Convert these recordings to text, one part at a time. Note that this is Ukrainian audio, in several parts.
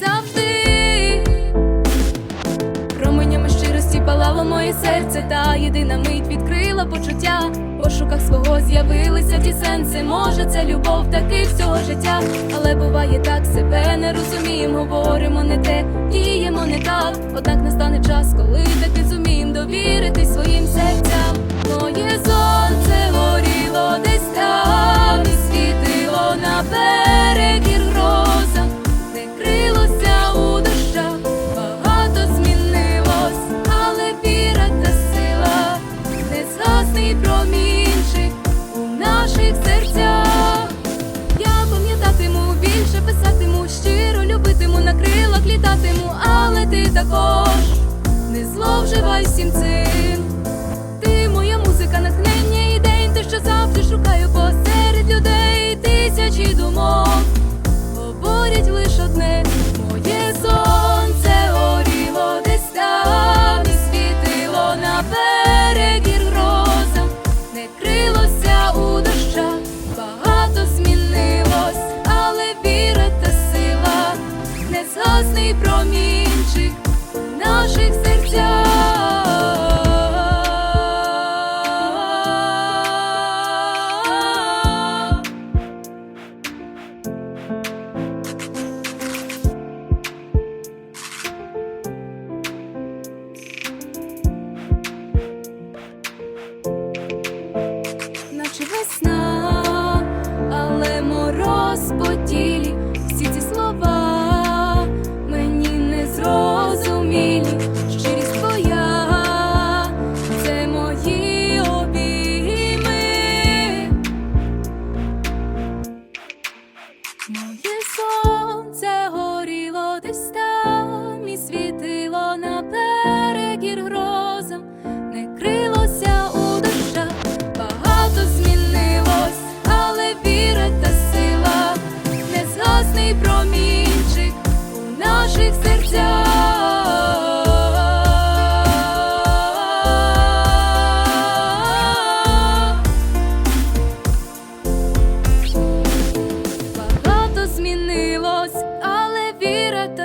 завжди. Променями щирості палало моє серце, та єдина мить відкрила почуття. В пошуках свого з'явилися ті сенси. Може, це любов, таки всього життя, але буває так себе не розуміємо. Говоримо не те, діємо не так. Однак настане час, коли. Наших серцях. Я пам'ятатиму більше, писатиму, щиро любитиму, на крилах літатиму, але ти також не зловживай всім цим.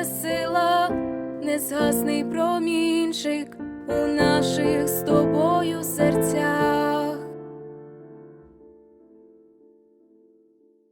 Сила, не згасний промінчик у наших.